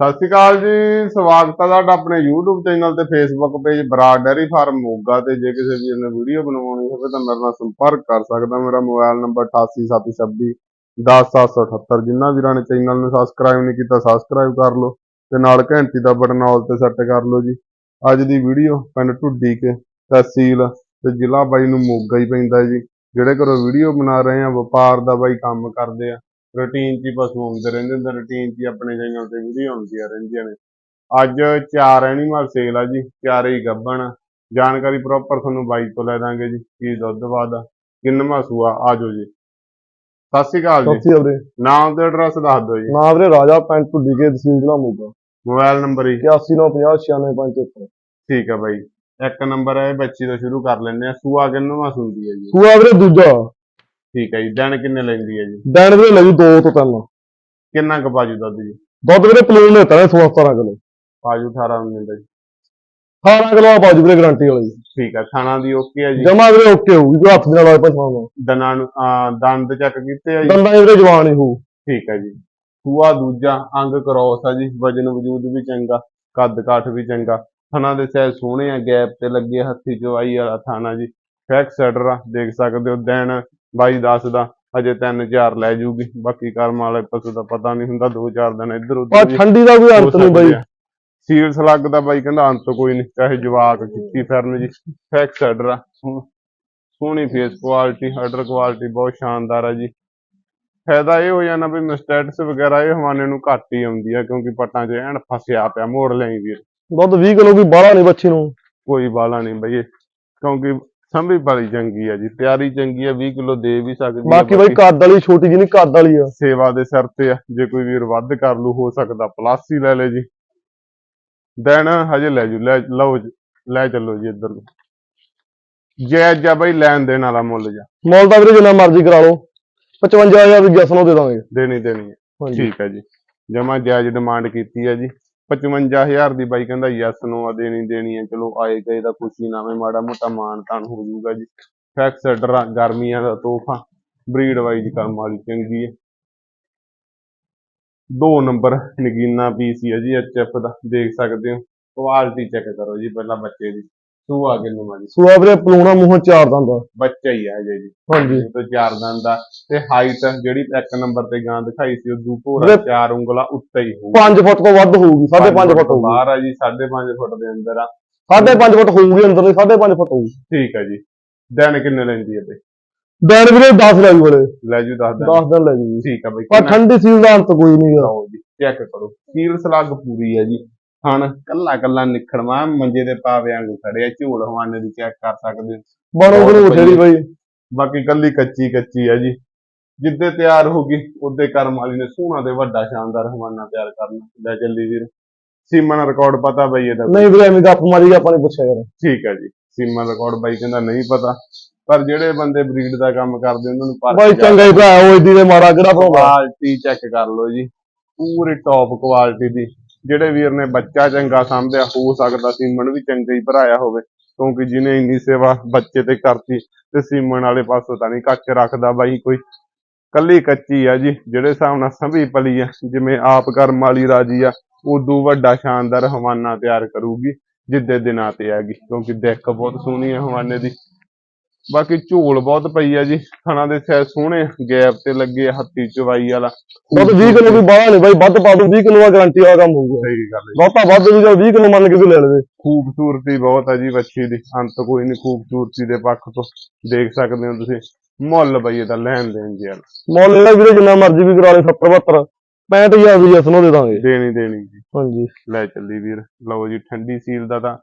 ਸਤਿ ਸ਼੍ਰੀ ਅਕਾਲ ਜੀ, ਸਵਾਗਤ ਹੈ ਤੁਹਾਡਾ ਆਪਣੇ YouTube ਚੈਨਲ ਤੇ Facebook page Brar dairy farm Moga ਤੇ। ਜੇ ਕਿਸੇ ਵੀਰ ਨੇ ਵੀਡੀਓ ਬਣਵਾਉਣੀ ਹੋਵੇ ਤਾਂ ਮੇਰੇ ਨਾਲ ਸੰਪਰਕ ਕਰ ਸਕਦਾ ਮੇਰਾ ਮੋਬਾਈਲ ਨੰਬਰ 8876 10778 ਜਿਨ੍ਹਾਂ ਵੀਰਾਂ ਨੇ ਚੈਨਲ ਨੂੰ ਸਬਸਕ੍ਰਾਈਬ ਨਹੀਂ ਕੀਤਾ ਸਬਸਕ੍ਰਾਈਬ ਕਰ ਲਓ ਤੇ ਨਾਲ ਘੰਟੀ ਦਾ ਬਟਨ ਆਲ ਤੇ ਸੈੱਟ ਕਰ ਲਓ ਜੀ। ਅੱਜ ਦੀ ਵੀਡੀਓ ਪਿੰਡ ਢੁੱਡੀ ਕੇ ਤਹਿਸੀਲ ਤੇ ਜ਼ਿਲ੍ਹਾ ਬਾਈ ਨੂੰ ਮੋਗਾ ਹੀ ਪੈਂਦਾ ਜੀ। ਜਿਹੜੇ ਘਰੋਂ ਵੀਡੀਓ ਬਣਾ ਰਹੇ ਆ, ਵਪਾਰ ਦਾ ਬਾਈ ਕੰਮ ਕਰਦੇ ਆ। ਰੂਟੀਨ 'ਚ ਹੀ ਪਸ਼ੂ ਆਉਂਦੇ ਰਹਿੰਦੇ ਨੇ ਰੂਟੀਨ 'ਚ ਹੀ ਆਪਣੇ ਚੈਨਲ ਤੇ ਵੀਡੀਓ ਆਉਂਦੀਆਂ ਰਹਿੰਦੀਆਂ ਨੇ। ਅੱਜ ਚਾਰ ਐਨੀਮਲ ਸੇਲ ਆ ਜੀ ਚਾਰੇ ਹੀ ਗੱਭਣ। ਜਾਣਕਾਰੀ ਪ੍ਰੋਪਰ ਤੁਹਾਨੂੰ ਬਾਈ ਤੋਂ ਲੈ ਦਾਂਗੇ ਜੀ ਕੀ ਦੁੱਧ ਵਾਦਾ ਕਿੰਨਵਾਂ ਸੂਆ ਆਜੋ ਜੀ। ਸਤਿ ਸ਼੍ਰੀ ਅਕਾਲ ਜੀ। ਸੱਚੀ ਵੀਰੇ। ਨਾਮ ਤੇ ਐਡਰੈਸ ਦੱਸ ਦਿਓ ਜੀ। ਨਾਮ ਵੀਰੇ ਰਾਜਾ ਪਿੰਡ ਢੁੱਡੀ ਕੇ ਤਹਿਸੀਲ ਜ਼ਿਲ੍ਹਾ ਮੋਗਾ। ਮੋਬਾਈਲ ਨੰਬਰ ਹੀ। 8950966573 ਠੀਕ ਹੈ ਬਾਈ। ਇੱਕ ਨੰਬਰ ਹੈ ਬੱਚੀ ਤੋਂ ਸ਼ੁਰੂ ਕਰ ਲੈਂਦੇ ਆ। ਸੂਆ ਕਿੰਨਵਾਂ ਸੁੰਦੀ ਹੈ ਜੀ? ਸੂਆ ਵੀਰੇ ਦੂਜਾ। ਠੀਕ ਹੈ ਜੀ ਦਿਨ ਕਿੰਨੇ ਲੈਂਦੀ ਹੈ ਜੀ? ਡੈਣ ਵੀਰੇ ਲੱਗੀ 2 ਤੋਂ 3 ਕਿੰਨਾ ਕੁ ਬਾਜੂ ਦੁੱਧ ਜੀ? ਦੁੱਧ ਵੀਰੇ ਪਲੂਨ ਨੇ ਤਾਂ 16 17 ਕਿਲੋ। ਬਾਜੂ 18 ਮਿੰਟ ਜੀ। 18 ਕਿਲੋ ਬਾਜੂ ਵੀਰੇ ਗਾਰੰਟੀ ਵਾਲੀ ਠੀਕ ਹੈ ਖਾਣਾ ਦੀ ਓਕੇ ਹੈ ਜੀ? ਜਮਾ ਵੀਰੇ ਓਕੇ ਹੋਊਗੀ ਕੋਈ ਹੱਥ ਦੇ ਨਾਲ ਪਛਾਣ ਦੰਦਾਂ ਨੂੰ ਦੰਦ ਚੈੱਕ ਕੀਤੇ ਆ ਜੀ? ਦੰਦਾਂ ਵੀਰੇ ਜਵਾਨ ਹੀ ਹੋਊ। ਠੀਕ ਹੈ ਜੀ। ਸੂਆ ਦੂਜਾ ਅੰਗ ਕ੍ਰੋਸ ਆ ਜੀ ਵਜਨ ਵਜੂਦ ਵੀ ਚੰਗਾ ਕੱਦ ਕਾਠ ਵੀ ਚੰਗਾ। ਥਣਾ ਦੇ ਸਾਈਜ਼ ਸੋਹਣੇ ਆ ਗੈਪ ਤੇ ਲੱਗੇ ਹੱਥੀ ਚਵਾਈ ਵਾਲਾ ਥਾਣਾ ਜੀ। ਫੈਕ ਸੈਟਰ ਦੇਖ ਸਕਦੇ ਹੋ ਦਿਨ ਬਾਈ ਦਸ ਦਾ ਅਜੇ ਤਿੰਨ ਚਾਰ ਲੈ ਜੂਗੀ ਬਾਕੀ ਕਰਮ ਵਾਲੇ ਪਸ਼ੂ ਦਾ ਪਤਾ ਨਹੀਂ ਹੁੰਦਾ ਦੋ ਚਾਰ ਦਿਨ ਇੱਧਰ ਆ ਉੱਧਰ ਵੀ ਠੰਡੀ ਦਾ ਕੋਈ ਅੰਤ ਨਹੀਂ ਬਾਈ। ਸੀਲ ਸਲੱਗ ਦਾ ਬਾਈ ਕਹਿੰਦਾ ਅੰਤ ਕੋਈ ਨਹੀਂ ਚਾਹੇ ਜਵਾਕ ਖਿੱਚੀ ਫਿਰਨ ਜੀ ਫੈਕ ਸੈਟਰ ਆ। ਸੋਹ- ਸੋਹਣੀ ਫੇਸ ਕੁਆਲਿਟੀ ਆਰਡਰ ਕੁਆਲਿਟੀ ਬਹੁਤ ਸ਼ਾਨਦਾਰ ਆ ਜੀ। ਫਾਇਦਾ ਇਹ ਹੋ ਜਾਣਾ ਵੀ ਮਿਸਟੈਟਸ ਵਗੈਰਾ ਇਹ ਹਵਾਨੇ ਨੂੰ ਘੱਟ ਹੀ ਆਉਂਦੀ ਆ ਕਿਉਂਕਿ ਪੱਟਾਂ 'ਚ ਐਨ ਫਸਿਆ ਪਿਆ ਮੋੜ ਲਈ ਵੀਰ ਦੁੱਧ 20 ਕਿਲੋ ਕੋਈ ਬਾਹਲਾ ਨਹੀਂ ਬੱਚੀ ਨੂੰ। ਕੋਈ ਬਾਲਾ ਨਹੀਂ ਬਈ ਇਹ, ਕਿਉਂਕਿ ਸੰਭੀ ਬੜੀ ਚੰਗੀ ਆ ਜੀ ਤਿਆਰੀ ਚੰਗੀ ਆ 20 ਕਿਲੋ ਦੇ ਵੀ ਸਕਦੀ ਆ ਬਾਕੀ ਬਾਈ ਕੱਦ ਵਾਲੀ ਛੋਟੀ ਜਿਹੀ ਨਹੀਂ ਕੱਦ ਵਾਲੀ ਆ। ਸੇਵਾ ਦੇ ਸਿਰ ਤੇ ਆ ਜੇ ਕੋਈ ਵੀਰ ਵੱਧ ਕਰ ਲੂ ਹੋ ਸਕਦਾ ਪਲੱਸ ਹੀ ਲੈ ਲੈ ਜੀ। ਦਿਨ ਹਜੇ ਲੈ ਜੂ ਲੈ ਲਓ ਜੀ, ਲੈ ਚੱਲੋ ਜੀ ਇੱਧਰ ਨੂੰ। ਜਾਇਜ਼ ਜਾ ਬਈ ਲੈਣ ਦੇਣ ਵਾਲਾ ਮੁੱਲ ਜਾ ਮੁੱਲ ਤਾਂ ਵੀਰੇ ਜਿੰਨਾ ਮਰਜ਼ੀ ਕਰਾ ਲਓ 55000 ਦੀ ਜਸਨੋਂ ਦੇ ਦਾਂਗੇ। ਦੇਣੀ ਦੇਣੀ ਹੈ ਠੀਕ ਹੈ ਜੀ। ਜਮਾ ਜਾਇਜ਼ ਡਿਮਾਂਡ ਕੀਤੀ ਹੈ ਜੀ। 55000 ਦੀ ਬਾਈ ਕਹਿੰਦਾ ਯੈਸ ਨੋ ਆ ਦੇਣੀ ਦੇਣੀ ਹੈ, ਚਲੋ ਆਏ ਗਏ ਦਾ ਖੁਸ਼ੀ ਨਾਵੇਂ ਮਾੜਾ ਮੋਟਾ ਮਾਨ ਤਾਨ ਹੋ ਜਾਊਗਾ ਜੀ। ਫੈਕਸ ਸੈਟਰ ਗਰਮੀਆਂ ਦਾ ਤੋਹਫਾ ਬਰੀਡ ਵਾਈਜ਼ ਕੰਮ ਵਾਲੀ ਚੰਗੀ ਹੈ। ਦੋ ਨੰਬਰ ਨਗੀਨਾ ਪੀਸ ਹੀ ਹੈ ਜੀ ਐਚਐਫ ਦਾ, ਦੇਖ ਸਕਦੇ ਹੋ। ਕੁਆਲਿਟੀ ਚੈੱਕ ਕਰੋ ਜੀ, ਪਹਿਲਾਂ ਬੱਚੇ ਦੀ। ਸੂਆ ਕਿੰਨੂ ਜੀ। ਸੂਆ ਵੀਰੇ ਪਲੂਣਾ ਮੂੰਹੋਂ ਚਾਰ ਦੰਦ। ਬੱਚਾ ਹੀ ਹੈ ਜੀ। ਹਾਂਜੀ। ਤੋਂ ਚਾਰ ਦੰਦ ਦਾ ਤੇ ਹਾਈਟ ਜਿਹੜੀ ਇੱਕ ਨੰਬਰ ਤੇ ਗਾਂ ਦਿਖਾਈ ਸੀ ਉਹ ਦੂਪੋਰਾ ਚਾਰ ਉਂਗਲਾਂ ਉੱਤੇ ਹੀ ਹੋਊ 5 ਫੁੱਟ ਤੋਂ ਵੱਧ ਹੋਊਗੀ 5.5 ਫੁੱਟ ਹੋਊਗੀ। ਬਾਹਰ ਆ ਜੀ 5.5 ਫੁੱਟ ਦੇ ਅੰਦਰ ਆ। 5.5 ਫੁੱਟ ਹੋਊਗੀ ਅੰਦਰ ਦੀ 5.5 ਫੁੱਟ ਹੋਊਗੀ। ਠੀਕ ਹੈ ਜੀ। ਦਿਨ ਕਿੰਨੇ ਲੈਂਦੀ ਹੈ ਬਈ ਡੈਣ ਵੀਰੇ 10 ਲੈ ਜੂ ਵਾਲੇ ਲੈ ਜੂ ਦੱਸ ਦਿਨ। 10 ਦਿਨ ਲੈ ਜੂ ਠੀਕ ਹੈ ਬਈ। ਪਰ ਠੰਡੀ ਸੀਲ ਦਾ ਅੰਤ ਕੋਈ ਨਹੀਂ ਗਾ। ਚੈੱਕ ਕਰੋ। ਸੀਲ ਸਲੱਗ ਪੂਰੀ ਹੈ ਜੀ। ਹਣ ਕੱਲਾ ਕੱਲਾ ਨਿਖੜਵਾ ਮੰਜੇ ਦੇ ਪਾਵੇ ਵਾਂਗੂ ਖੜੇ ਆ ਝੂਲ ਹਵਾਨੇ ਦੀ ਚੈੱਕ ਕਰ ਸਕਦੇ ਹੋ। ਬਹੁਤ ਬਣੂ ਉਠੇਰੀ ਬਾਈ। ਬਾਕੀ ਕੱਲੀ ਕੱਚੀ ਕੱਚੀ ਹੈ ਜੀ। ਜਿੱਦੇ ਤਿਆਰ ਹੋ ਗਈ ਉਹਦੇ ਕਰਮ ਵਾਲੀ ਨੇ ਸੋਹਣਾ ਤੇ ਵੱਡਾ ਸ਼ਾਨਦਾਰ ਹਵਾਨਾ ਤਿਆਰ ਕਰਨਾ। ਲੈ ਚੱਲੀ ਵੀਰ। ਸੀਮਨ ਰਿਕਾਰਡ ਪਤਾ ਬਈ ਇਹਦਾ ਨਹੀਂ ਵੀਰੇ ਐਵੇਂ ਗੱਪ ਮਾਰੀ ਆਪਾਂ ਨੇ ਪੁੱਛਿਆ ਯਾਰ। ਠੀਕ ਹੈ ਜੀ। ਸੀਮਾ ਰਿਕਾਰਡ ਬਾਈ ਕਹਿੰਦਾ ਨਹੀਂ ਪਤਾ। ਪਰ ਜਿਹੜੇ ਬੰਦੇ ਬਰੀਡ ਦਾ ਕੰਮ ਕਰਦੇ ਉਹਨਾਂ ਨੂੰ ਪਤਾ ਬਾਈ ਚੰਗਾ ਹੀ ਭਰਾ ਉਹ ਇਦੀ ਦੇ ਮਾੜਾ ਕਿਹੜਾ ਭਰਾ? ਕੁਆਲਿਟੀ ਚੈੱਕ ਕਰ ਲਓ ਜੀ। ਪੂਰੀ ਟੌਪ ਕੁਆਲਿਟੀ ਦੀ। ਜਿਹੜੇ ਵੀਰ ਨੇ ਬੱਚਾ ਚੰਗਾ ਸਾਂਭਿਆ, ਹੋ ਸਕਦਾ ਸੀਮਨ ਵੀ ਚੰਗਾ ਹੀ ਭਰਾਇਆ ਹੋਵੇ, ਕਿਉਂਕਿ ਜਿਹਨੇ ਇੰਨੀ ਸੇਵਾ ਬੱਚੇ ਤੇ ਕਰਤੀ ਤੇ ਸੀਮਨ ਵਾਲੇ ਪਾਸੋਂ ਤਾਂ ਨਹੀਂ ਕੱਚ ਰੱਖਦਾ ਬਾਈ ਕੋਈ। ਕੱਲੀ ਕੱਚੀ ਆ ਜੀ, ਜਿਹੜੇ ਹਿਸਾਬ ਨਾਲ ਸੰਭੀ ਪਲੀ ਆ, ਜਿਵੇਂ ਆਪ ਕਰਮ ਵਾਲੀ ਰਾਜੀ ਆ, ਉਦੋਂ ਵੱਡਾ ਸ਼ਾਨਦਾਰ ਹਵਾਨਾ ਤਿਆਰ ਕਰੂਗੀ, ਜਿੱਦੇ ਦਿਨਾਂ ਤੇ ਆ ਗਈ, ਕਿਉਂਕਿ ਦਿੱਖ ਬਹੁਤ ਸੋਹਣੀ ਹੈ ਹਵਾਨੇ ਦੀ। ਬਾਕੀ ਝੋਲ ਬਹੁਤ ਪਈ ਆ ਜੀ। ਥਣਾ ਦੇ ਸੈ ਸੋਹਣੇ ਗੈਪ ਤੇ ਲੱਗੇ ਆ, ਹੱਥੀ ਚਵਾਈ ਵਾਲਾ। ਦੁੱਧ 20 ਕਿਲੋ ਵੀ ਬਾਹਲਾ ਨਹੀਂ ਬਾਈ ਵੱਧ ਪਾ ਦੂ 20 ਕਿਲੋ ਦਾ ਗਾਰੰਟੀ ਵਾਲਾ ਕੰਮ ਹੋਊਗਾ। ਸਹੀ ਗੱਲ ਹੈ ਬਹੁਤਾ ਵੱਧ ਵੀ ਜਾਂ 20 ਕਿਲੋ ਮੰਨ ਕੇ ਵੀ ਲੈ ਲਵੇ। ਖੂਬਸੂਰਤੀ ਬਹੁਤ ਹੈ ਜੀ ਬੱਚੀ ਦੀ। ਅੰਤ ਕੋਈ ਨਹੀਂ ਖੂਬਸੂਰਤੀ ਦੇ ਪੱਖ ਤੋਂ ਦੇਖ ਸਕਦੇ ਹੋ ਤੁਸੀਂ। ਮੁੱਲ ਬਈ ਇਹਦਾ ਲੈਣ ਦੇਣ ਜੀ ਯਾਰ ਮੁੱਲ ਇਹਦਾ ਵੀਰੇ ਜਿੰਨਾ ਮਰਜ਼ੀ ਵੀ ਕਰਾ ਲੈ 70 72 65000 ਦੀ ਜਸਨੋਂ ਦੇ ਦਾਂਗੇ। ਦੇਣੀ ਦੇਣੀ ਜੀ। ਹਾਂਜੀ। ਲੈ ਚੱਲੀ ਵੀਰ। ਲਓ ਜੀ ਠੰਡੀ ਸੀਲ ਦਾ ਤਾਂ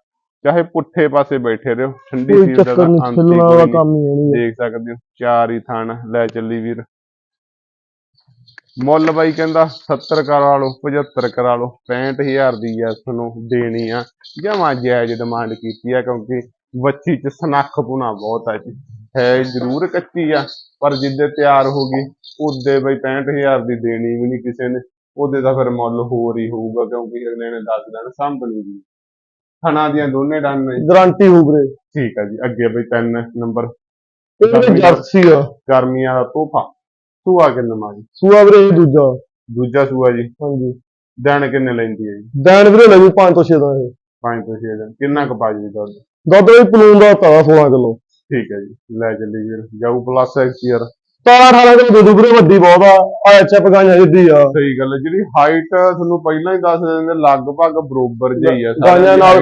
ਚਾਹੇ ਪੁੱਠੇ ਪਾਸੇ ਬੈਠੇ ਰਹੋ ਠੰਡੀ ਕੋਈ ਦਾ ਚੱਕਰ ਤਾਂ ਨਹੀਂ ਅੰਤ ਹੀ ਛਿੱਲਣਾ ਕੋਈ ਵਾਲਾ ਨਹੀਂ। ਕੰਮ ਹੀ ਹੈ। ਨਹੀਂ ਦੇਖ ਸਕਦੇ ਹੋ ਚਾਰ ਹੀ ਥਣ ਲੈ ਚੱਲੀ ਵੀਰ। ਮੁੱਲ ਬਾਈ ਕਹਿੰਦਾ 70 ਕਰਾ ਲਓ 75 ਕਰਾ ਲਓ 65000 ਦੀ ਐ ਤੁਹਾਨੂੰ ਦੇਣੀ ਆ। ਜਮਾ ਜਾਇਜ਼ ਡਿਮਾਂਡ ਕੀਤੀ ਆ ਕਿਉਂਕਿ ਬੱਚੀ ਚ ਸਨੱਖ ਪੁਣਾ ਬਹੁਤ ਆ ਜੀ। ਹੈ ਜ਼ਰੂਰ ਕੱਚੀ ਆ ਪਰ ਜਿੱਦੇ ਤਿਆਰ ਹੋ ਗਈ ਉਹਦੇ ਬਈ 65000 ਦੀ ਦੇਣੀ ਵੀ ਨਹੀਂ ਕਿਸੇ ਨੇ। ਉਹਦੇ ਦਾ ਫਿਰ ਮੁੱਲ ਹੋਰ ਹੀ ਹੋਊਗਾ ਕਿਉਂਕਿ ਅਗਲੇ ਨੇ 10 ਦਿਨ ਸਾਂਭਣੀ ਜੀ ਥਣਾ ਦੀਆਂ ਦੋਨੇ ਡਨ ਨੇ। ਗਾਰੰਟੀ ਹੋਊ ਵੀਰੇ ਠੀਕ ਆ ਜੀ ਅੱਗੇ ਬਈ ਤਿੰਨ ਨੰਬਰ। ਇਹ ਵੀਰੇ ਜਰਸੀ ਆ। ਗਰਮੀਆਂ ਦਾ ਤੋਹਫਾ। ਸੂਆ ਕਿੰਨਾ ਮਾਰੀ? ਸੂਆ ਵੀਰੇ ਇਹ ਦੂਜਾ। ਦੂਜਾ ਸੂਆ ਜੀ। ਹਾਂਜੀ। ਦਿਨ ਕਿੰਨੇ ਲੈਂਦੀ ਹੈ ਜੀ? ਦੇਣ ਵੀਰੇ ਲੈ ਜੂ 5 ਤੋਂ 6 ਦਾ ਇਹ। 5 ਤੋਂ 6 ਦਿਨ ਕਿੰਨਾ ਕੁ ਜੀ ਦੁੱਧ? ਦੁੱਧ ਵੀ ਪਲੂਨ ਦਾ ਤਾਵਾ 16 ਕਿਲੋ। ਠੀਕ ਹੈ ਜੀ ਲੈ ਚੱਲੀ ਵੀਰ। ਜਾਊ ਪਲੱਸ ਐਕਸੀਅਰ 17 18 ਕਿਲੋ ਦੇ ਦੂ ਵੀਰੇ ਵੱਡੀ ਬਹੁਤ ਆ ਆ ਅੱਛਾ ਪਕਾਈਆਂ ਜਿੱਦੀ ਆ। ਸਹੀ ਗੱਲ ਹੈ ਜਿਹੜੀ ਹਾਈਟ ਤੁਹਾਨੂੰ ਪਹਿਲਾਂ ਹੀ ਦੱਸ ਦਿੰਦੇ ਲਗਭਗ ਬਰੋਬਰ ਜਿਹੀ ਆ ਦੀ ਨਾਲ-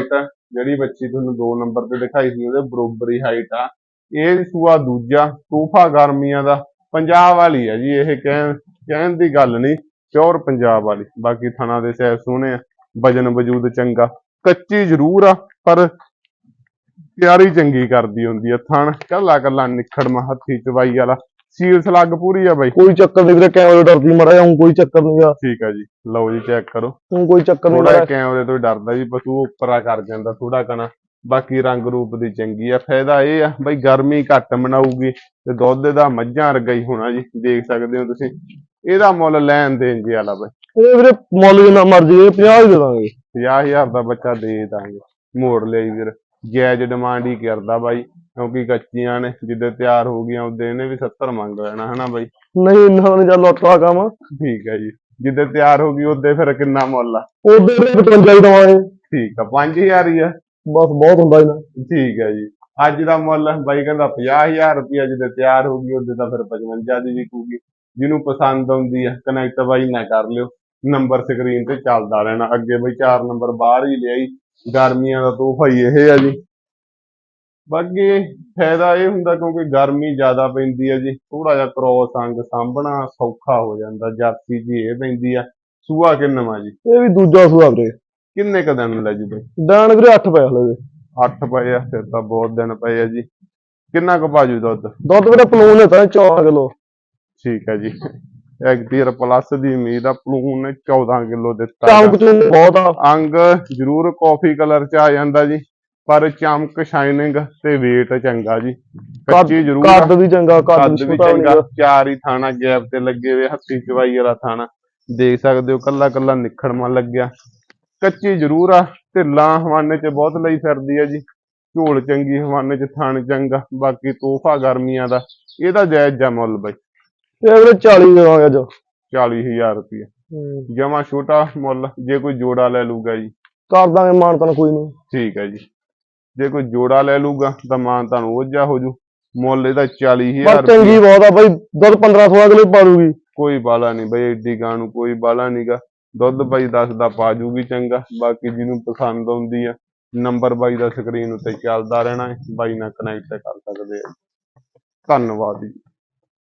ਜਿਹੜੀ ਬੱਚੀ ਤੁਹਾਨੂੰ 2 ਨੰਬਰ ਤੇ ਦਿਖਾਈ ਸੀ ਉਹਦੇ ਬਰੋਬਰ ਹੀ ਹਾਈਟ ਆ। ਇਹ ਸੂਆ ਦੂਜਾ ਤੋਹਫਾ ਗਰਮੀਆਂ ਦਾ ਪੰਜਾਬ ਵਾਲੀ ਆ ਜੀ ਇਹ ਕਹਿਣ ਕਹਿਣ ਦੀ ਗੱਲ ਨਹੀਂ ਪਿਓਰ ਪੰਜਾਬ ਵਾਲੀ। ਬਾਕੀ ਥਣਾ ਦੇ ਸੈਰ ਸੋਹਣੇ ਆ ਵਜਨ ਵਜੂਦ ਚੰਗਾ। ਕੱਚੀ ਜ਼ਰੂਰ ਆ ਪਰ ਪਿਆਰੀ ਚੰਗੀ ਕਰਦੀ ਹੁੰਦੀ ਆ ਥਣ। ਕੱਲਾ ਕੱਲਾ ਨਿਖੜਮਾ ਹੱਥੀ ਚਵਾਈ ਵਾਲਾ। ਸੀਲ ਸਲੱਗ ਪੂਰੀ ਆ ਬਾਈ। ਕੋਈ ਚੱਕਰ ਨਹੀਂ ਵੀਰੇ ਕੈਮਰੇ ਡਰਦੀ ਮੜਾ ਹੁਣ ਕੋਈ ਚੱਕਰ ਨਹੀਂ ਆ ਠੀਕ ਆ ਜੀ ਲਓ ਜੀ ਚੈੱਕ ਕਰੋ। ਹੁਣ ਕੋਈ ਚੱਕਰ ਨਹੀਂ ਥੋੜਾ ਮੇਰਾ ਕੈਮਰੇ ਤੋਂ ਡਰਦਾ ਜੀ ਪਸ਼ੂ ਉੱਪਰਾ ਕਰ ਜਾਂਦਾ ਥੋੜਾ ਕਣਾ ਬਾਕੀ ਰੰਗ ਰੂਪ ਦੀ ਚੰਗੀ ਆ। ਫਾਇਦਾ ਇਹ ਆ ਬਈ ਗਰਮੀ ਘੱਟ ਮਨਾਊਗੀ ਤੇ ਦੁੱਧ ਦਾ ਮੱਝਾਂ ਵਰਗਾ ਹੀ ਹੋਣਾ ਜੀ ਦੇਖ ਸਕਦੇ ਹੋ ਤੁਸੀਂ। ਇਹਦਾ ਮੁੱਲ ਲੈਣ ਦੇਣ ਜੀ ਵਾਲਾ ਬਈ। ਇਹ ਵੀਰੇ ਮੁੱਲ ਜਿੰਨਾ ਮਰਜ਼ੀ ਇਹ 50 ਹੀ ਦੇ ਦਾਂਗੇ। 50000 ਦਾ ਬੱਚਾ ਦੇ ਦਾਂਗੇ। ਮੋੜ ਲਈ ਵੀਰ। ਜਾਇਜ਼ ਡਿਮਾਂਡ ਹੀ ਕਰਦਾ ਬਾਈ ਕਿਉਂਕਿ ਕੱਚੀਆਂ ਨੇ ਜਿੱਦੇ ਤਿਆਰ ਹੋ ਗਈਆਂ ਉਹਦੇ ਇਹਨੇ ਵੀ 70 ਮੰਗ ਲੈਣਾ ਹਨਾ ਬਾਈ? ਨਹੀਂ ਇੰਨਾ ਨਹੀਂ ਚੱਲ ਲੋਟਾ ਕੰਮ। ਠੀਕ ਹੈ ਜੀ। ਜਿੱਦੇ ਤਿਆਰ ਹੋ ਗਈ ਉਹਦੇ ਫਿਰ ਕਿੰਨਾ ਮੁੱਲ ਆ? ਉਹਦੇ ਵੀਰੇ 55 ਹੀ ਦਵਾਂਗੇ। ਠੀਕ ਆ 5000 ਹੀ ਆ। ਬਸ ਬਹੁਤ ਹੁੰਦਾ ਇਹਨਾਂ ਠੀਕ ਹੈ ਜੀ। ਅੱਜ ਦਾ ਮੁੱਲ ਬਾਈ ਕਹਿੰਦਾ 50000 ਰੁਪਇਆ ਜਦੋਂ ਤਿਆਰ ਹੋ ਗਈ ਉਹਦੇ ਤਾਂ ਫਿਰ 55 ਦੀ ਵਿਕੂਗੀ ਜਿਹਨੂੰ ਪਸੰਦ ਆਉਂਦੀ ਹੈ ਕਨੈਕਟ ਬਾਈ ਨਾ ਕਰ ਲਿਓ। ਨੰਬਰ ਸਕਰੀਨ ਤੇ ਚੱਲਦਾ ਰਹਿਣਾ। ਅੱਗੇ ਬਈ 4 ਨੰਬਰ ਬਾਹਰ ਹੀ ਲਿਆਈ। ਗਰਮੀਆਂ ਦਾ ਤੋਹਫਾ ਹੀ ਇਹ ਆ ਜੀ। ਬਾਕੀ ਫਾਇਦਾ ਇਹ ਹੁੰਦਾ ਕਿਉਂਕਿ ਗਰਮੀ ਜ਼ਿਆਦਾ ਪੈਂਦੀ ਹੈ ਜੀ ਥੋੜਾ ਜਿਹਾ ਕ੍ਰੋਸ ਅੰਗ ਸਾਂਭਣਾ ਸੌਖਾ ਹੋ ਜਾਂਦਾ ਜਰਸੀ ਜੀ ਇਹ ਪੈਂਦੀ ਆ ਸੂਆ ਕਿੰਨਵਾ ਜੀ? ਇਹ ਵੀ ਦੂਜਾ ਸੂਆ ਵੀਰੇ। ਕਿੰਨੇ ਕ ਦਿਨ ਲੈ ਜੀ ਬਈ? ਦਾਣ ਵੀਰੇ 8 ਪੈ ਹਲੇ 8 ਪਏ ਆ ਫਿਰ ਤਾਂ ਬਹੁਤ ਦਿਨ ਪਏ ਆ ਜੀ। ਕਿੰਨਾ ਕੁ ਬਾਜੂ ਦੁੱਧ? ਦੁੱਧ ਵੀਰੇ ਪਲੂਨ ਹੈ ਤਾਂ 14 ਕਿਲੋ। ਠੀਕ ਹੈ ਜੀ। ਐਗਟੀਅਰ ਪਲੱਸ ਦੀ ਉਮੀਦ ਆ ਪਲੂਨ ਨੇ 14 ਕਿਲੋ ਦਿੱਤਾ। ਚਮਕ ਚੁੰਮ ਬਹੁਤ ਆ। ਅੰਗ ਜ਼ਰੂਰ ਕਾਫੀ ਕਲਰ ਚ ਆ ਜਾਂਦਾ ਜੀ ਪਰ ਚਮਕ ਸ਼ਾਈਨਿੰਗ ਤੇ weight ਚੰਗਾ ਜੀ। ਕੱਚੀ ਜ਼ਰੂਰ ਆ, ਕੱਦ ਵੀ ਚੰਗਾ ਕੱਦ ਕੱਦ ਵੀ ਵੀ ਛੋਟਾ ਚੰਗਾ। ਨਹੀਂ ਚਾਰ ਹੀ ਥਾਣਾ ਗੈਪ ਤੇ ਲੱਗੇ ਹੋਏ ਹੱਥੀ ਚਵਾਈ ਵਾਲਾ ਥਾਣਾ। ਦੇਖ ਸਕਦੇ ਹੋ ਕੱਲਾ ਕੱਲਾ ਨਿਖੜਮਾ ਲੱਗਿਆ। ਕੱਚੀ ਜ਼ਰੂਰ ਆ ਢਿੱਲਾਂ ਹਵਾਨੇ ਚ ਬਹੁਤ ਲਈ ਫਿਰਦੀ ਆ ਜੀ। ਝੋਲ ਚੰਗੀ ਹਵਾਨੇ ਚ ਥਣ ਚੰਗਾ ਬਾਕੀ ਤੋਹਫਾ ਗਰਮੀਆਂ ਦਾ। ਇਹਦਾ ਜਾਇਜ਼ ਜਾ ਮੁੱਲ ਬਈ। ਇਹ ਵੀਰੇ 40 ਦੇ ਦਾਂਗੇ ਅੱਜ। 40000 ਰੁਪਏ ਹੂੰ। ਜਮਾ ਛੋਟਾ ਮੁੱਲ ਜੇ ਕੋਈ ਜੋੜਾ ਲੈ ਲੂਗਾ ਜੀ। ਕਰ ਦਾਂਗੇ ਮਾਨਤਨ ਕੋਈ ਨਹੀਂ। ਠੀਕ ਹੈ ਜੀ। ਜੇ ਕੋਈ ਜੋੜਾ ਲੈ ਲੂਗਾ ਤਾਂ ਮਾਨ ਤੁਹਾਨੂੰ ਉਹ ਜਿਹਾ ਹੋ ਜੂ। ਮੁੱਲ ਇਹਦਾ 40000 ਬਸ ਰੁਪਏ ਚੰਗੀ ਬਹੁਤ ਆ ਬਾਈ ਦੁੱਧ 15 16 ਕਿਲੋ ਪਾ ਦੂਗੀ ਕੋਈ ਬਾਲਾ ਨਹੀਂ ਬਈ ਏਡੀ ਗਾਂ ਨੂੰ ਕੋਈ ਬਾਲਾ ਨਹੀਂਗਾ ਦੁੱਧ ਬਾਈ 10 ਦਾ ਪਾ ਜੂਗੀ ਚੰਗਾ ਬਾਕੀ ਜਿਹਨੂੰ ਪਸੰਦ ਆਉਂਦੀ ਆ ਨੰਬਰ ਬਾਈ ਦਾ ਸਕਰੀਨ ਉੱਤੇ ਚੱਲਦਾ ਰਹਿਣਾ ਹੈ। ਬਾਈ ਨਾਲ ਕਨੈਕਟ ਕਰ ਸਕਦੇ ਆ। ਧੰਨਵਾਦ ਜੀ।